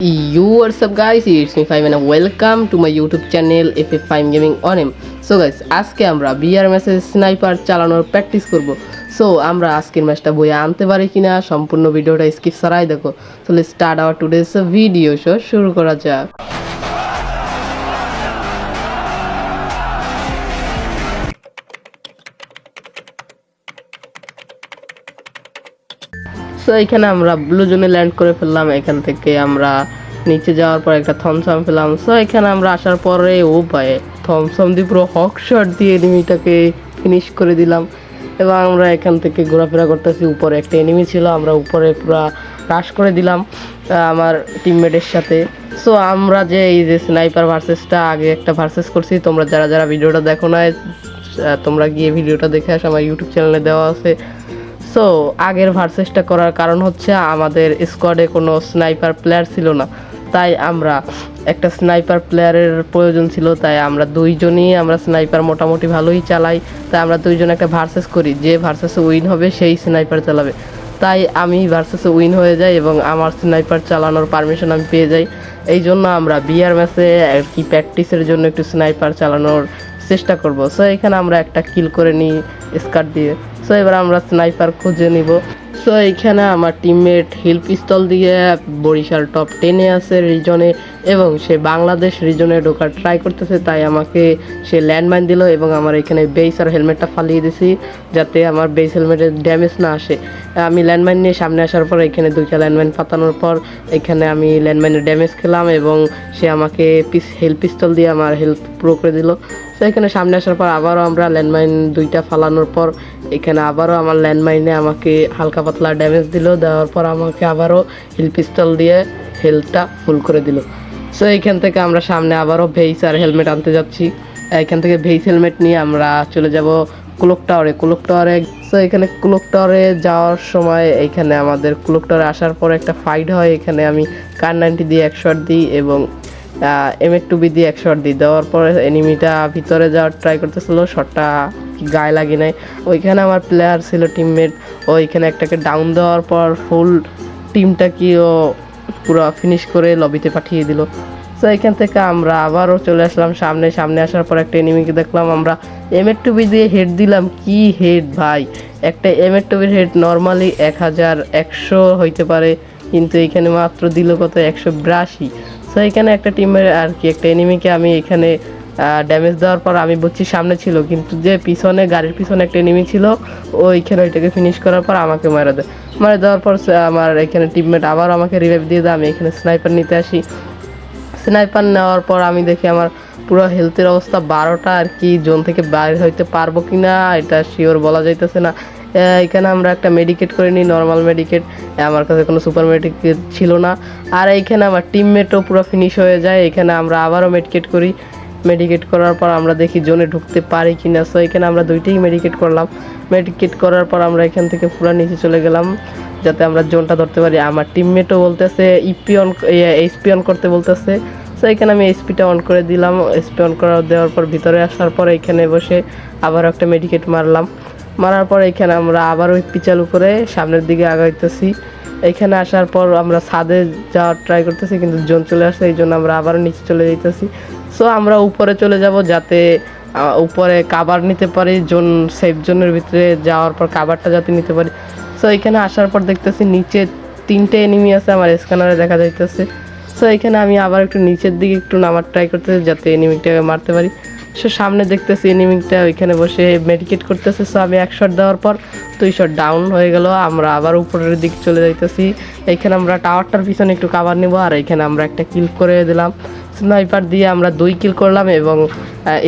You what's up, guys? It's me Five and welcome to my YouTube channel FF5 Gaming on him so guys আজকে আমরা BR ম্যাচে sniper চালানোর practice করব। So আমরা আজকের ম্যাচটা বইয়ে আনতে পারি কিনা, সম্পূর্ণ ভিডিওটা স্কিপ ছাড়াই দেখো। তাহলে start our today's video show শুরু করা যাক। সো এখানে আমরা ব্লু জোনে ল্যান্ড করে ফেললাম। এখান থেকে আমরা নিচে যাওয়ার পর একটা থমসম পেলাম। সো এখানে আমরা আসার পরে, ও পায়ে থমসম দিয়ে পুরো হক শট দিয়ে এনিমিটাকে ফিনিশ করে দিলাম। এবং আমরা এখান থেকে ঘোরাফেরা করতেছি। উপরে একটা এনিমি ছিল, আমরা উপরে পুরো রাশ করে দিলাম আমার টিমমেটের সাথে। সো আমরা যে এই যে স্নাইপার ভার্সেসটা আগে একটা ভার্সেস করছি, তোমরা যারা যারা ভিডিওটা দেখো না তোমরা গিয়ে ভিডিওটা দেখে আসো। আমার ইউটিউব চ্যানেলে দেওয়া আছে। সো আগের ভার্সেসটা করার কারণ হচ্ছে আমাদের স্কোয়াডে কোনো স্নাইপার প্লেয়ার ছিল না। তাই আমরা একটা স্নাইপার প্লেয়ারের প্রয়োজন ছিল, তাই আমরা দুইজনই আমরা স্নাইপার মোটামুটি ভালোই চালাই। তাই আমরা দুইজন একটা ভার্সেস করি, যে ভার্সেসে উইন হবে সেই স্নাইপার চালাবে। তাই আমি ভার্সেসে উইন হয়ে যাই এবং আমার স্নাইপার চালানোর পারমিশন আমি পেয়ে যাই। এই জন্য আমরা বিয়ার ম্যাচে আর কি প্র্যাকটিসের জন্য একটু স্নাইপার চালানোর চেষ্টা করব। সো এখানে আমরা একটা কিল করে নিই স্কার দিয়ে। সো এবার আমরা স্নাইপার খুঁজে নিব। সো এইখানে আমার টিমমেট হিল পিস্তল দিয়ে বরিশাল টপ টেনে আছে রিজনে এবং সে বাংলাদেশ রিজনে ঢোকার ট্রাই করতেছে, তাই আমাকে সে ল্যান্ডমাইন দিল এবং আমার এখানে বেস আর হেলমেটটা ফালিয়ে দিছি যাতে আমার বেস হেলমেটের ড্যামেজ না আসে। আমি ল্যান্ডমাইন নিয়ে সামনে আসার পর এখানে দুইটা ল্যান্ডমাইন পাতানোর পর এখানে আমি ল্যান্ডমাইনের ড্যামেজ খেলাম এবং সে আমাকে পিস হেল পিস্তল দিয়ে আমার হেলথ প্রো করে দিল। তো এখানে সামনে আসার পর আবারও আমরা ল্যান্ডমাইন দুইটা ফালানোর পর এখানে আবারও আমার ল্যান্ডমাইনে আমাকে হালকা পাতলা ড্যামেজ দিল। দেওয়ার পর আমাকে আবারও হিল পিস্তল দিয়ে হেলথটা ফুল করে দিল। সো এইখান থেকে আমরা সামনে আবারও ভেইস আর হেলমেট আনতে যাচ্ছি। এখান থেকে ভেইস হেলমেট নিয়ে আমরা চলে যাব ক্লক টাওয়ারে। ক্লক টাওয়ারে সো এখানে ক্লক টাওয়ারে যাওয়ার সময় এখানে আমাদের ক্লক টাওয়ারে আসার পর একটা ফাইট হয়। এখানে আমি কার নাইনটি দিয়ে এক শট দিই এবং এম এর টুবি দিয়ে এক শট দিই। দেওয়ার পরে এনিমিটা ভিতরে যাওয়ার ট্রাই করতেছিল। শটটা গায়ে লাগে নাই। ওইখানে আমার প্লেয়ার ছিল টিমমেট ওইখানে একটাকে ডাউন দেওয়ার পর ফুল টিমটা কি ও পুরো ফিনিশ করে লবিতে পাঠিয়ে দিল। তো এখান থেকে আমরা আবারও চলে আসলাম। সামনে সামনে আসার পর একটা এনিমিকে দেখলাম। আমরা এম এর টুবি দিয়ে হেড দিলাম। কি হেড ভাই? একটা এম এর টুবির হেড নর্মালি এক হাজার একশো হইতে পারে, কিন্তু এখানে মাত্র দিল কত? একশো বিরাশি। সো এখানে একটা টিমের আর কি, একটা এনিমিকে আমি এখানে ড্যামেজ দেওয়ার পর আমি বুঝছি সামনে ছিল। কিন্তু যে পিছনে, গাড়ির পিছনে একটা এনিমি ছিল ওইখানে ওইটাকে ফিনিশ করার পর আমাকে মারা দেয়। মারা দেওয়ার পর আমার এখানে টিমমেট আবার আমাকে রিভাইভ দিয়ে দেয়। আমি এখানে স্নাইপার নিতে আসি। স্নাইপার নেওয়ার পর আমি দেখি আমার পুরো হেলথের অবস্থা বারোটা আর কি, জোন থেকে বাইরে হইতে পারব কি না এটা শিওর বলা যাইতেছে না। এখানে আমরা একটা মেডিকেট করে নিই নর্মাল মেডিকেট আমার কাছে কোনো সুপার মেডিকেট ছিল না। আর এইখানে আমার টিমমেটও পুরো ফিনিশ হয়ে যায়। এখানে আমরা আবারও মেডিকেট করি। মেডিকেট করার পর আমরা দেখি জোনে ঢুকতে পারি কি না সো এখানে আমরা দুইটাই মেডিকেট করলাম। মেডিকেট করার পর আমরা এখান থেকে পুরো নিচে চলে গেলাম, যাতে আমরা জোনটা ধরতে পারি। আমার টিমমেটও বলতেছে ইপি অন এইচপি অন করতে বলতেছে। সো এখানে আমি এসপিটা অন করে দিলাম। এসপি অন করা দেওয়ার পর ভিতরে আসার পর এখানে বসে আবার একটা মেডিকেট মারলাম। মারার পর এখানে আমরা আবারও ইপি চালু করে সামনের দিকে আগাইতেছি। এখানে আসার পর আমরা ছাদে যাওয়ার ট্রাই করতেছি, কিন্তু জোন চলে আসছে, এই জন্য আমরা আবারও নিচে চলে যেতেছি সো আমরা উপরে চলে যাব যাতে উপরে কাবার নিতে পারি জোন সেফ জোনের ভিতরে যাওয়ার পর কাবারটা যাতে নিতে পারি। সো এখানে আসার পর দেখতেছি নিচে তিনটে এনিমি আছে, আমার স্ক্যানারে দেখা যাইতেছে। সো এখানে আমি আবার একটু নিচের দিকে একটু নামার ট্রাই করতেছি যাতে এনিমিটাকে মারতে পারি। সো সামনে দেখতেছি এনিমিটা ওইখানে বসে মেডিকেট করতেছে সো আমি এক শট দেওয়ার পর দুই শট ডাউন হয়ে গেল, আমরা আবার উপরের দিকে চলে যাইতেছি। এইখানে আমরা টাওয়ারটার পিছনে একটু কাভার নিব, আর এখানে আমরা একটা কিল করে দিলাম। স্নাইপার দিয়ে আমরা দুই কিল করলাম এবং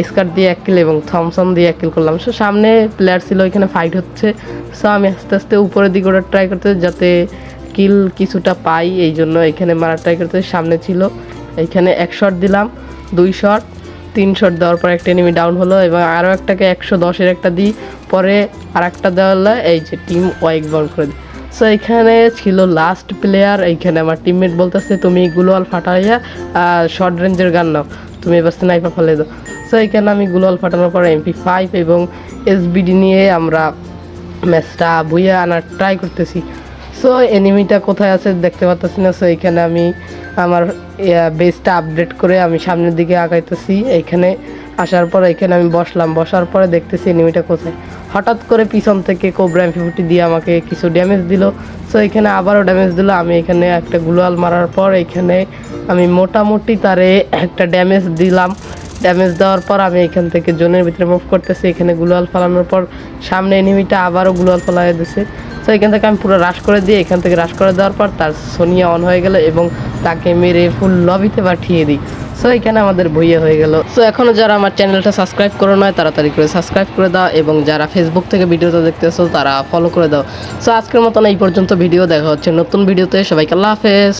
স্কার দিয়ে এক কিল এবং থমসন দিয়ে এক কিল করলাম। সো সামনে প্লেয়ার ছিল, ওইখানে ফাইট হচ্ছে। সো আমি আস্তে আস্তে উপরের দিকে ওটা ট্রাই করতে যাতে কিল কিছুটা পাই, এই জন্য এখানে মারা ট্রাই করতে সামনে ছিল। এইখানে এক শট দিলাম, দুই শট তিন শট দেওয়ার পর একটা এনিমি ডাউন হলো এবং আরও একটাকে একশো দশের একটা দিই, পরে আর একটা দেওয়া এই যে টিম ওয়াইক বল করে দিই। সো এখানে ছিল লাস্ট প্লেয়ার এইখানে আমার টিমমেট বলতেছে, তুমি গুলোয়াল ফাটাইয়া শর্ট রেঞ্জের গান নাও। তুমি এবার স্নাইপার ফেলে দাও। সো এখানে আমি গুলোয়াল ফাটানোর পর এমপি ফাইভ এবং এসবিডি নিয়ে আমরা ম্যাচটা বইয়ে আনার ট্রাই করতেছি। সো এনিমিটা কোথায় আছে দেখতে পাচ্ছি না। সো এখানে আমি আমার বেসটা আপডেট করে আমি সামনের দিকে আগাইতেছি। এইখানে আসার পর এখানে আমি বসলাম। বসার পরে দেখতেছি এনিমিটা কোথায়। হঠাৎ করে পিছন থেকে কোবরা ফিফটি দিয়ে আমাকে কিছু ড্যামেজ দিল। সো এখানে আবারও ড্যামেজ দিল। আমি এখানে একটা গুলাল মারার পর এখানে আমি মোটামুটি তারে একটা ড্যামেজ দিলাম। ড্যামেজ দেওয়ার পর আমি এখান থেকে জোনের ভিতরে মুভ করতেছি। এখানে গ্লোয়াল ফালানোর পর সামনে এনিমিটা আবারও গ্লোয়াল ফালাই দিছে। তো এখান থেকে আমি পুরো রাশ করে দিয়ে এখান থেকে রাশ করে দেওয়ার পর তার সোনিয়া অন হয়ে গেল এবং তাকে মেরে ফুল লবিতে পাঠিয়ে দিই। সো এখানে আমাদের বইয়ে হয়ে গেল। সো এখনও যারা আমার চ্যানেলটা সাবস্ক্রাইব করে নয় তাড়াতাড়ি করে সাবস্ক্রাইব করে দাও এবং যারা ফেসবুক থেকে ভিডিওটা দেখতেছো, তারা ফলো করে দাও। সো আজকের মতন এই পর্যন্ত ভিডিও, দেখা হচ্ছে নতুন ভিডিওতে সবাইকে আল্লাহ হাফেজ।